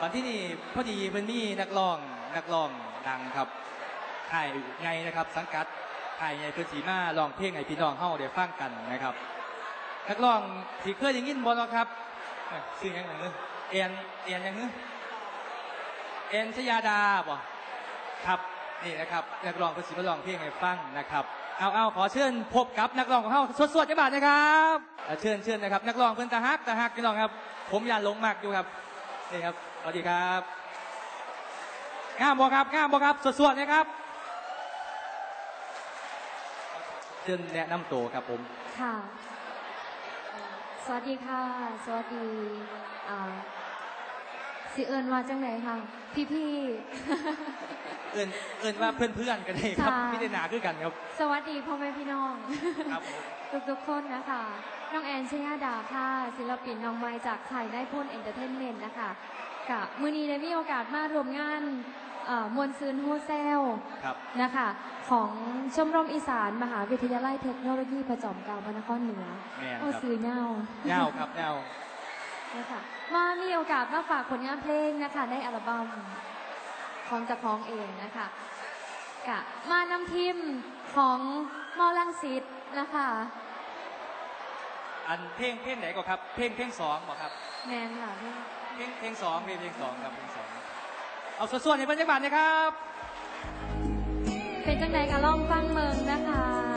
ตอนที่นี่พอดีเพิ่นมีนักร้องนักร้องดังครับค่ายไงนะครับ สังกัดค่ายไงเพิ่นสีมาร้องเพลงให้พี่น้องเฮาได้ฟังกันนะครับ นักร้องที่เคยได้ยินบ่เนาะครับเอ้ยชื่อหยังไงเนอะเอ็นเอ็นหยังเนอะเอ็นชยาดาบ่ครับนี่นะครับนักร้องเพิ่นสิมาร้องเพลงให้ฟังนะครับเอาเอาขอเชิญพบกับนักร้องของเฮาสดๆจังบาทนะครับเอ่อเชิญเชิญนะครับ นักร้องเพิ่นตาฮักตาฮักพี่น้องครับ ผมยานหลงมากอยู่ครับนี่ครับ สวัสดีครับงามบ่ครับงามบ่ครับสดๆนะครับเชิญแนะนำตัวครับผม ค่ะเอ่อสวัสดีค่ะ สวัสดีอ่าสิเอิญว่าจังไหนค่ะ พี่พี่เอินเอินว่าเพื่อนๆกันได้ครับค่ะไม่ได้หนาคือกันครับๆสวัสดีพ่อแม่พี่น้องครับผมทุกๆคนนะคะ น้องแอนชยาดาค่ะ ศิลปินน้องไม้จากไข่ได้พ่นเอนเตอร์เทนเมนต์นะคะ กะมือนี้ได้มีโอกาสมารวมงานเอ่อมวลซืนโฮเซลครับนะคะของชมรมอีสานมหาวิทยาลัยเทคโนโลยีประจอมเกล้าพระนครเหนือแม่นโอ้ครับซื้อเน่าเงาครับเงานะคะมามีโอกาสมาฝากผลงานเพลงนะคะในอัลบั้มของเจะพ้าของเองนะคะกะมานำทีมของมอลังสิตนะคะอันเพลงเพลงไหนก็ครับ เพลงเพลงสองบอกครับแมนค่ะพี่เพลง เพลงสองเพลงเพลงสองครับเพลงสองเอาส่วนๆในบรรยากาศนะครับ เป็นจังไดกะล่องฟังเมืองนะคะ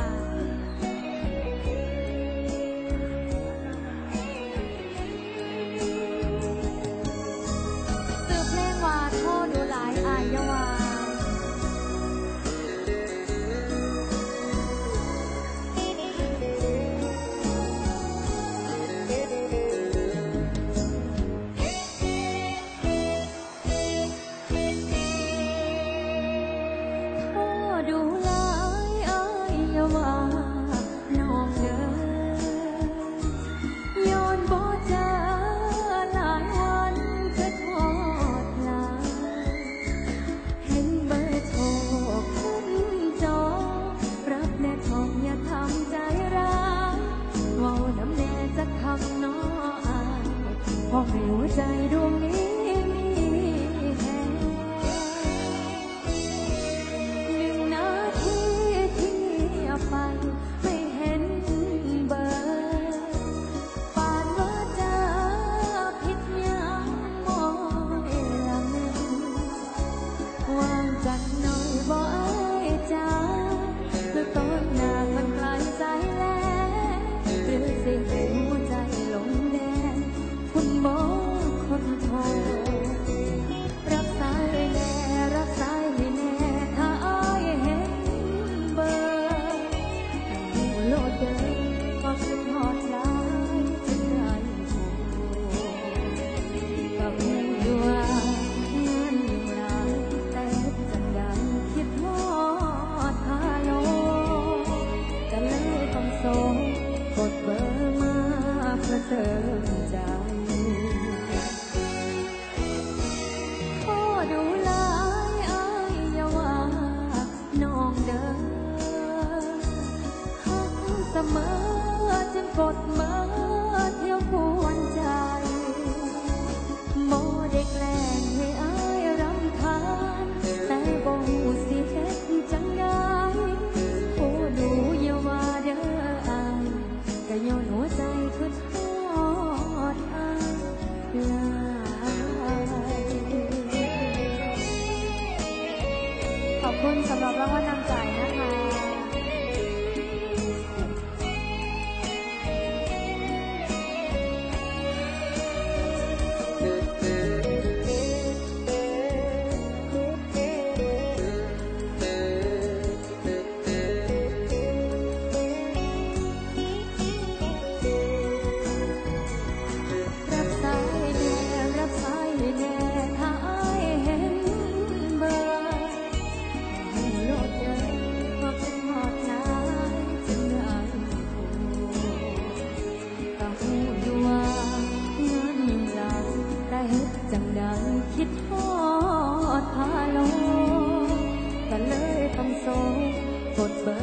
ก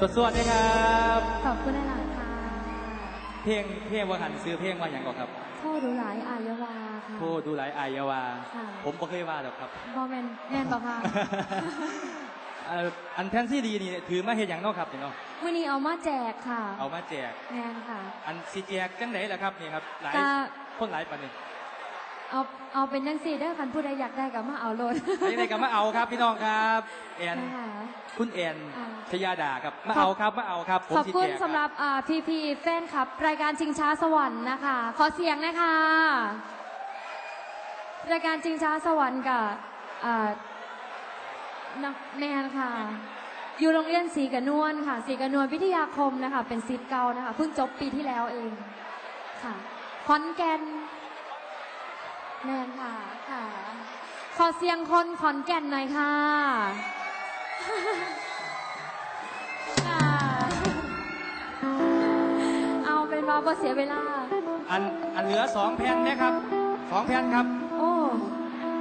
สุดสุดสวดเลยครับ ขอบคุณหลายๆค่ะ เพลงเพลงว่าหันซื้อเพลงว่าอย่างก่อนครับโทษดูหลายอายาวาค่ะ โทษดูหลายอายาวา ค่ะ ผมก็เคยว่าหรอกครับบอแมนแมนปะคะเอ่ออันแผ่นซีดีนี่ถือมาเห็นอย่างเนอกครับนี่เนาะมื่อนี้เอามาแจกค่ะ เอามาแจก แมนค่ะ อันซีแจกจังไหนล่ะครับนี่ครับหลายตาคนหลายปันนี่ เอาเอาเป็นยังสี่เด้อคันผู้ใดอยากได้ก็มาเอาโลดยังไงก็มาเอาครับพี่น้องครับแอนนะคะคุณแอนอ่าชยาดาครับมาเอาครับมาเอาครับผมขอบสิคุณแจกสำหรับพีพีแฟนคลับ รายการชิงช้าสวรรค์นะคะ ขอเสียงนะคะ รายการชิงช้าสวรรค์กับอ่านักแมนค่ะ อยู่โรงเรียนศรีกระนวลค่ะศรีกระนวลวิทยาคมนะคะ เป็นซิทเก่านะคะเพิ่งจบปีที่แล้วเองค่ะขอนแก่น แมนค่ะค่ะ ขอเสียงคนขอนแก่นหน่อยค่ะค่ะ เอาเป็นว่าบ่เสียเวลา อันอันเหลือสองแผ่นนะครับสองแผ่นครับ โอ้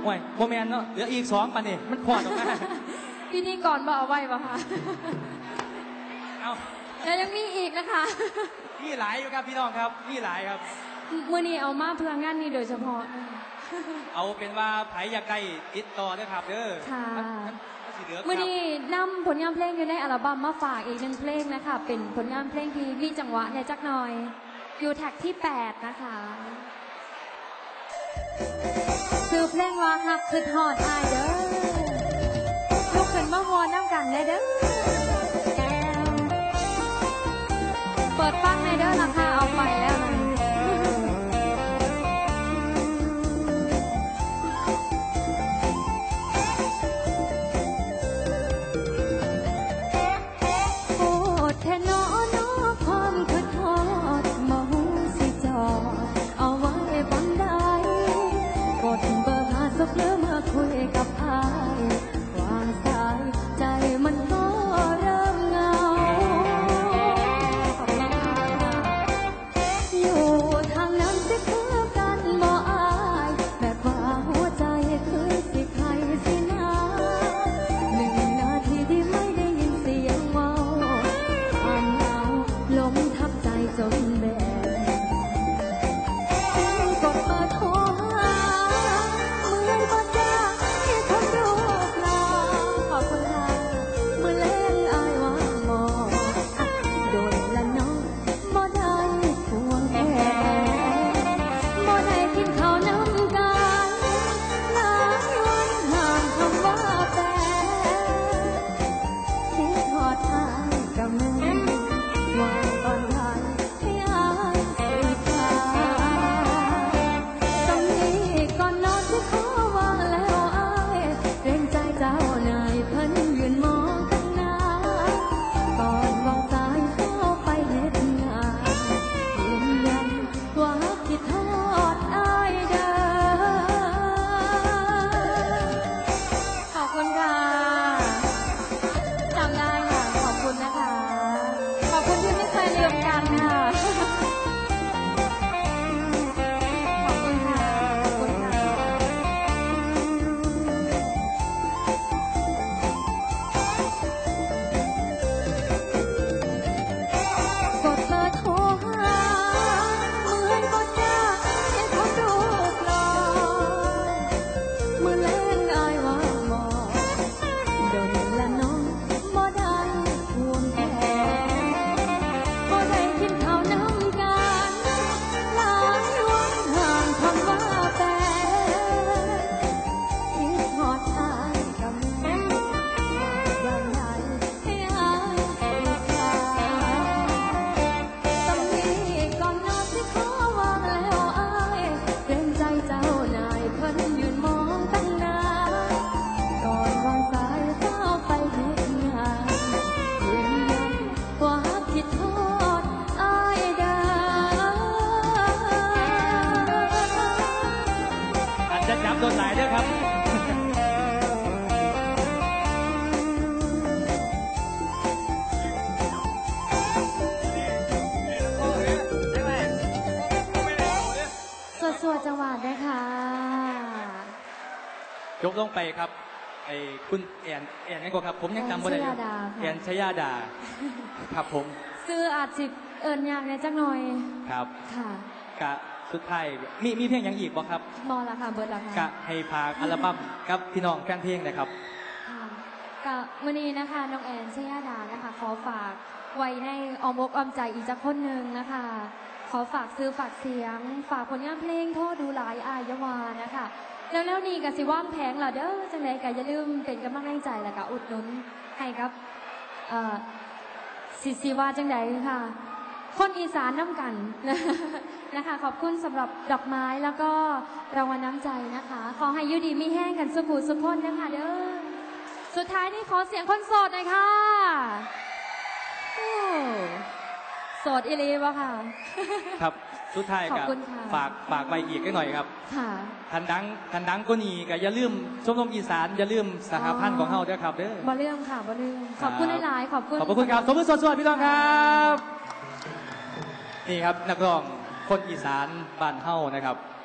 โอ้ยโมแมนเนาะเหลืออีกสองปันนี่มันพอดออกมาพี่นี่ก่อนบ่เอาไว้ปะคะเอาแล้วยังมีอีกนะคะมีหลายอยู่ครับพี่น้องครับมีหลายครับมื่อนี้เอามาเพื่องานนี้โดยเฉพาะ เอาเป็นว่าไผอยากได้ติดต่อด้วยครับเด้อค่ะมันมันมันสิเหลือครับ มื่อนี้นำผลงานเพลงอยู่ในอัลบั้มมาฝากอีกหนึ่งเพลงนะคะ เป็นผลงานเพลงที่มีจังหวะเนี่ยจักหน่อย อยู่แท็กที่ 8 นะคะคือเพลงว่าฮักคือทอดอายเด้อลุกขึ้นมาวอนน้ำกันเลยเด้อเปิดฟังในเด้อราคาเอาไปแล้วนะ ที่ไจจะจับโดนหลายเด้อครับสวดสวดจังหวัดด้วยค่ะยกลงไปครับไอ้คุณแอนแอนนี่ก็ครับ ผมยังจำไม่ได้แอนชยาดาค่ะแอนชยาดาครับผม ซื้ออาจสิเอิญยากในจักหน่อย ครับ ค่ะกะ สุดท้ายมีมีเพลงหยังอีกบ่ครับมอละค่ะเบิร์ดละกะค่ะให้พากอัลบั้มกับพี่น้องแฟนเพลงนะครับค่ะกับวันนี้นะคะน้องแอนชยาดานะคะขอฝากไว้ในออมอกออมใจอีกจักคนหนึ่งนะคะ ขอฝากซื้อฝากเสียง ฝากผลงานเพลงโทษดูหลายอายาวานะคะแล้วแล้วนี่ก็สิว่างแพงล่ะเด้อจังไดก็อย่าลืมเป็นกำลังใจแล้วก็อุดหนุนให้กับเอ่อสิสิว่าจังไดค่ะ คนอีสานน้ำกันนะ คะ ขอบคุณสำหรับดอกไม้แล้วก็รางวัลน้ำใจนะคะ ขอให้อยูดีมีแห้งกันสุขุสุขคนนะคะเด้อสุดท้ายนี่ขอเสียงคนโสดหน่อยค่ะโอ้โสดอีหลีวะค่ะ ครับ สุดท้ายขอกับบคุณค่ะฝากฝากไว้อีกหน่อยครับ ค่ะทันดังทันดังก็นี่ก็อย่าลืมชมรมอีสานอย่าลืมสหพันธ์ของเฮาด้วยครับเด้อบ่เรื่องค่ะบ่เรื่องขอบคุณหลายๆขอบคุณขอบพระคุณครับสมมติสวัสดีพี่น้องครับ นี่ครับนักร้อง คนอีสานบ้านเฮ้านะครับ